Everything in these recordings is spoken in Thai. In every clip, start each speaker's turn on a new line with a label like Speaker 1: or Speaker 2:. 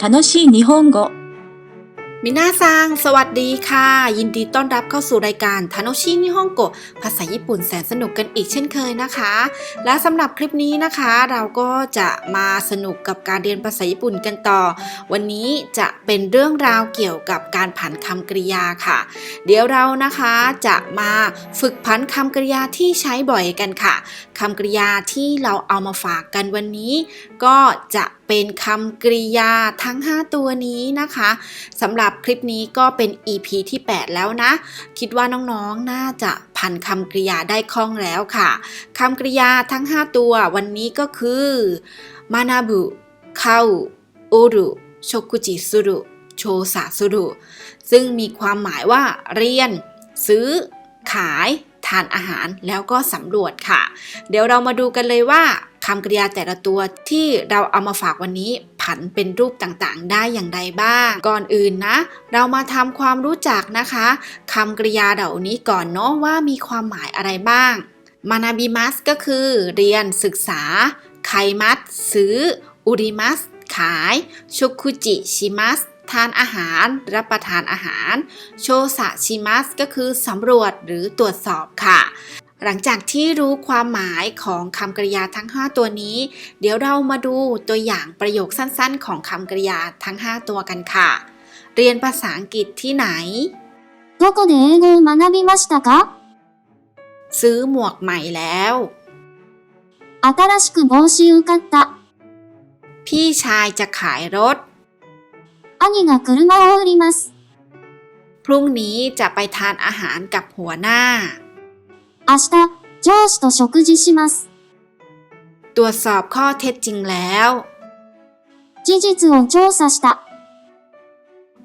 Speaker 1: 楽しい日本語。
Speaker 2: มินาซัง สวัสดีค่ะ ยินดีต้อนรับเข้าสู่รายการทาโนชินิฮงโกภาษาญี่ปุ่นแสนสนุกกันอีกเช่นเคยนะคะ และสำหรับคลิปนี้นะคะ เราก็จะมาสนุกกับการเรียนภาษาญี่ปุ่นกันต่อ วันนี้จะเป็นเรื่องราวเกี่ยวกับการผันคำกริยาค่ะ เดี๋ยวเรานะคะจะมาฝึกผันคำกริยาที่ใช้บ่อยกันค่ะคำกริยาที่เราเอามาฝากกันวันนี้ ก็จะ เป็นคำกริยาทั้ง 5 ตัวนี้นะคะสำหรับคลิปนี้ก็เป็น EP ที่ 8 แล้วนะ คิดว่าน้องๆ น่าจะพันคำกริยาได้คล่องแล้วค่ะคำกริยาทั้ง 5 ตัววันนี้ก็คือมานาบุเข้าอุรุโชกุจิสุรุโชสะสุรุซึ่งมีความหมายว่าเรียน ซื้อ ขาย ทานอาหารแล้วก็สำรวจค่ะ เดี๋ยวเรามาดูกันเลยว่า คำกริยาแต่ละตัวที่เราเอามาฝากวันนี้ผันเป็นรูปต่างๆ ได้อย่างไรบ้าง ก่อนอื่นนะ เรามาทำความรู้จักนะคะคำกริยาเหล่านี้ก่อนเนาะว่ามีความหมายอะไรบ้างมานาบิมัสก็คือเรียนศึกษา ไคมัสซื้อ อุริมัสขายชุคุจิชิมัสทานอาหาร รับประทานอาหาร โชสะชิมัสก็คือสำรวจหรือตรวจสอบค่ะ หลังจากที่รู้ความหมายของคำกริยาทั้ง 5 ตัวนี้ เดี๋ยวเรามาดูตัวอย่างประโยคสั้นๆ ของคำกริยาทั้ง 5 ตัวกันค่ะ เรียนภาษาอังกฤษที่ไหน
Speaker 3: どこで英語を学びましたか
Speaker 2: ซื้อหมวกใหม่แล้ว
Speaker 3: 新しく帽子を買った。
Speaker 2: พี่ชายจะขายรถ
Speaker 3: 兄が車を売ります。
Speaker 2: พรุ่งนี้จะไปทานอาหารกับหัวหน้า
Speaker 3: 明日、上司と食事します。
Speaker 2: ตรวจสอบข้อเท็จจริงแล้ว
Speaker 3: 事実を調査した。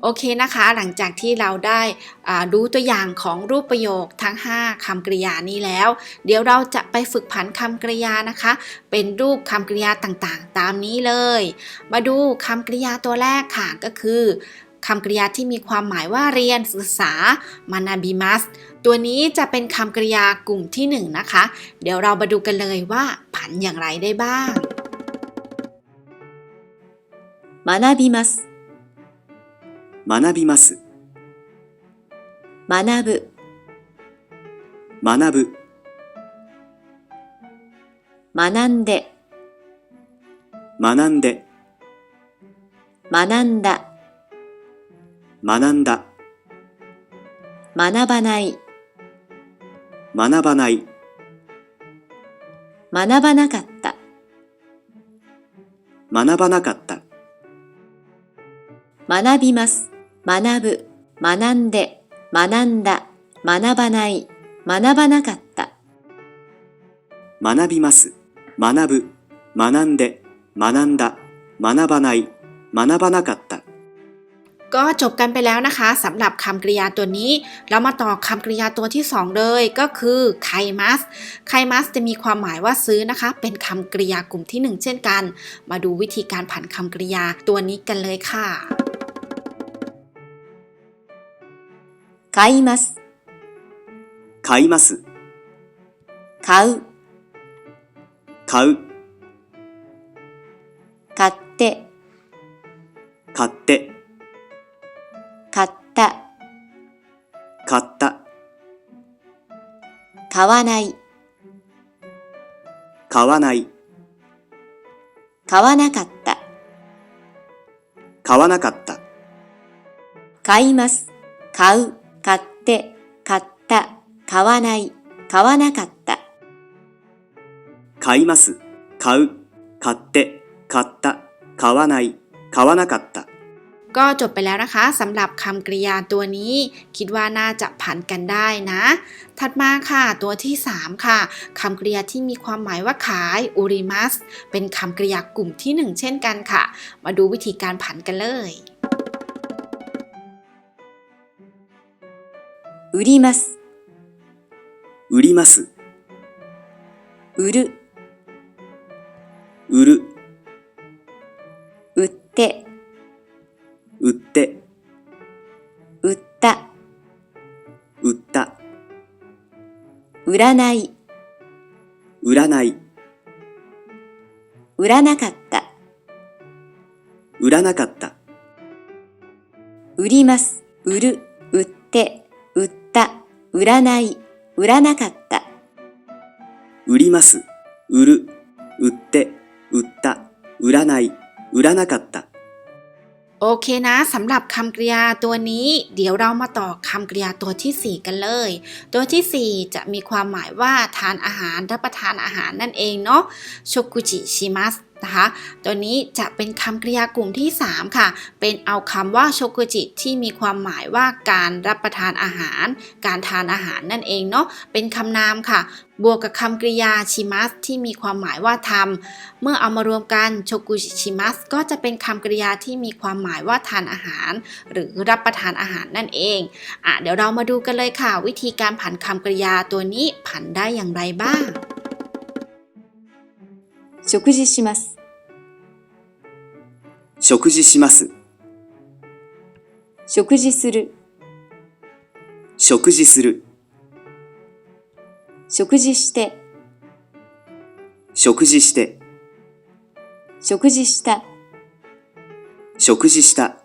Speaker 2: โอเคนะคะ หลังจากที่เราได้อ่ารู้ตัวอย่างของรูปประโยคทั้ง 5คำกริยานี้แล้ว เดี๋ยวเราจะไปฝึกผันคำกริยานะคะ เป็นรูปคำกริยาต่างๆ ตามนี้เลย มาดูคำกริยาตัวแรกค่ะก็คือคำกริยาที่มีความหมายว่าเรียนศึกษามานาบิมัส ตัวนี้จะเป็นคำกริยากลุ่มที่ 1 นะคะ เดี๋ยวเรามาดูกันเลยว่าผันอย่างไรได้บ้าง
Speaker 1: 学びます。
Speaker 4: 学びます。
Speaker 1: 学ぶ。
Speaker 4: 学ぶ。
Speaker 1: 学んで。
Speaker 4: 学んで。
Speaker 1: 学んだ。
Speaker 4: 学んだ。
Speaker 1: 学ばない。
Speaker 4: 学ばない。
Speaker 1: 学ばなかった。
Speaker 4: 学ばなかった。
Speaker 1: 学びます。学ぶ。学んで。学んだ。学ばない。学ばなかった。
Speaker 4: 学びます。学ぶ。学んで。学んだ。学ばない。学ばなかった。
Speaker 2: ก็จบกันไปแล้วนะคะสำหรับคำกริยาตัวนี้ เรามาต่อคำกริยาตัวที่ 2 เลยก็คือไคมัสไคมัสจะมีความหมายว่าซื้อนะคะ เป็นคำกริยากลุ่มที่ 1 เช่นกัน มาดูวิธีการผันคำกริยาตัวนี้กันเลยค่ะ
Speaker 1: 買います。
Speaker 4: 買います。
Speaker 1: 買う。
Speaker 4: 買う。
Speaker 1: 買わない。
Speaker 4: 買わない。
Speaker 1: 買わなかった。
Speaker 4: 買わなかった。
Speaker 1: 買います。買う。買って。買った。買わない。買わなかった。
Speaker 4: 買います。買う。買って。買った。買わない。買わなかった。
Speaker 2: ก็จบไปแล้วนะคะสำหรับคำกริยาตัวนี้ คิดว่าน่าจะผันกันได้นะ ถัดมาค่ะตัวที่ 3 ค่ะคำกริยาที่มีความหมายว่าขายอุริมัสเป็นคำกริยากลุ่มที่ 1 เช่นกันค่ะ มาดูวิธีการผันกันเลย
Speaker 1: 売ります。
Speaker 4: 売ります。
Speaker 1: 売る。
Speaker 4: 売る。
Speaker 1: 占い。
Speaker 4: 占い。
Speaker 1: 売らなかった。
Speaker 4: 売らなかった。
Speaker 1: 売ります、売る、売って、売った、売らない、売らなかった。
Speaker 4: 売ります、売る、売って、売った、売らない、売らなかった。
Speaker 2: โอเคนะสำหรับคำกริยาตัวนี้ เดี๋ยวเรามาต่อคำกริยาตัวที่ 4 กันเลย ตัวที่ 4 จะมีความหมายว่าทานอาหารรับประทานอาหารนั่นเองเนาะโชกุจิชิมัส นะคะ ตัวนี้จะเป็นคำกริยากลุ่มที่ 3 ค่ะ เป็นเอาคำว่าโชกุจิที่มีความหมายว่าการรับประทานอาหาร การทานอาหารนั่นเองเนาะ เป็นคำนามค่ะ บวกกับคำกริยาชิมัสที่มีความหมายว่าทำ เมื่อเอามารวมกันโชกุชิมัสก็จะเป็นคำกริยาที่มีความหมายว่าทานอาหาร หรือรับประทานอาหารนั่นเองอะเดี๋ยวเรามาดูกันเลยค่ะ วิธีการผันคำกริยาตัวนี้ผันได้อย่างไรบ้าง
Speaker 1: 食事します。
Speaker 4: 食事します。
Speaker 1: 食事する。
Speaker 4: 食事する。
Speaker 1: 食事して。
Speaker 4: 食事して。
Speaker 1: 食事した。
Speaker 4: 食事した。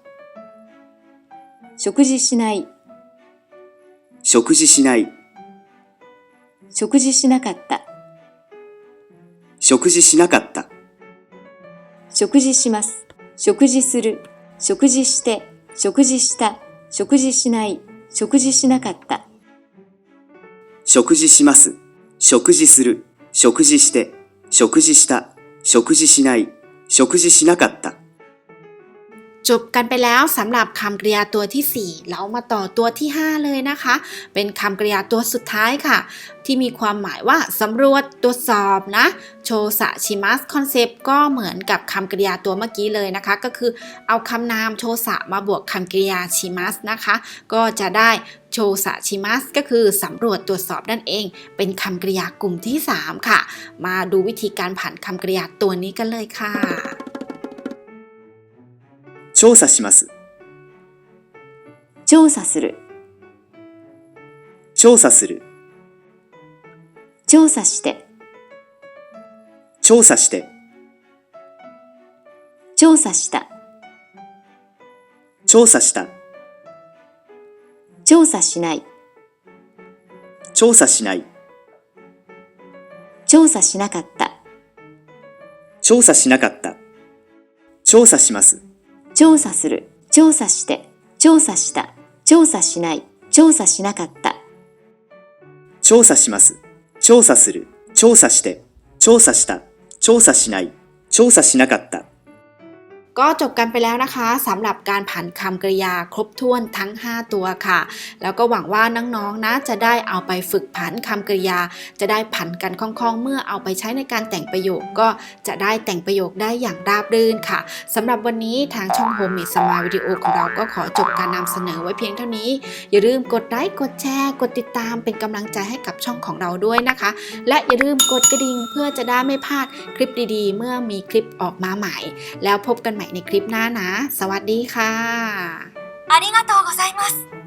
Speaker 1: 食事しない。
Speaker 4: 食事しない。
Speaker 1: 食事しなかった。
Speaker 4: 食事しなかった。
Speaker 1: 食事します。食事する。食事して。食事した。食事しない。食事しなかった。
Speaker 4: 食事します。食事する。食事して。食事した。食事しない。食事しなかった。
Speaker 2: จบกันไปแล้วสำหรับคำกริยาตัวที่ 4 เรามาต่อตัวที่ 5 เลยนะคะ เป็นคำกริยาตัวสุดท้ายค่ะ ที่มีความหมายว่าสำรวจตรวจสอบนะ โชสะชิมัสคอนเซปต์ก็เหมือนกับคำกริยาตัวเมื่อกี้เลยนะคะ ก็คือเอาคำนามโชสะมาบวกคำกริยาชิมัสนะคะ ก็จะได้โชสะชิมัสก็คือสำรวจตรวจสอบนั่นเอง เป็นคำกริยากลุ่มที่ 3 ค่ะ มาดูวิธีการผันคำกริยาตัวนี้กันเลยค่ะ
Speaker 4: 調査します。
Speaker 1: 調査する。
Speaker 4: 調査する。
Speaker 1: 調査して。
Speaker 4: 調査して。
Speaker 1: 調査した。
Speaker 4: 調査した。
Speaker 1: 調査しない。
Speaker 4: 調査しない。
Speaker 1: 調査しなかった。
Speaker 4: 調査しなかった。調査します。
Speaker 1: 調査する。調査して。調査した。調査しない。調査しなかった。
Speaker 4: 調査します。調査する。調査して。調査した。調査しない。調査しなかった。
Speaker 2: ก็จบกันไปแล้วนะคะสำหรับการผันคำกริยาครบถ้วนทั้ง 5 ตัวค่ะ แล้วก็หวังว่าน้องๆนะจะได้เอาไปฝึกผันคำกริยา จะได้ผันกันคล่องๆ เมื่อเอาไปใช้ในการแต่งประโยคก็จะได้แต่งประโยคได้อย่างราบรื่นค่ะสำหรับวันนี้ทางช่องโฮม e สมาวิดีโอของเราก็ขอจบการนำเสนอไว้เพียงเท่านี้ อย่าลืมกดไลค์กดแชร์ กดติดตามเป็นกำลังใจให้กับช่องของเราด้วยนะคะ และอย่าลืมกดกระดิ่งเพื่อจะได้ไม่พลาดคลิปดีๆ เมื่อมีคลิปออกมาใหม่ แล้วพบกันใหม่ในคลิปหน้านะ สวัสดีค่ะ
Speaker 3: ありがとうございます。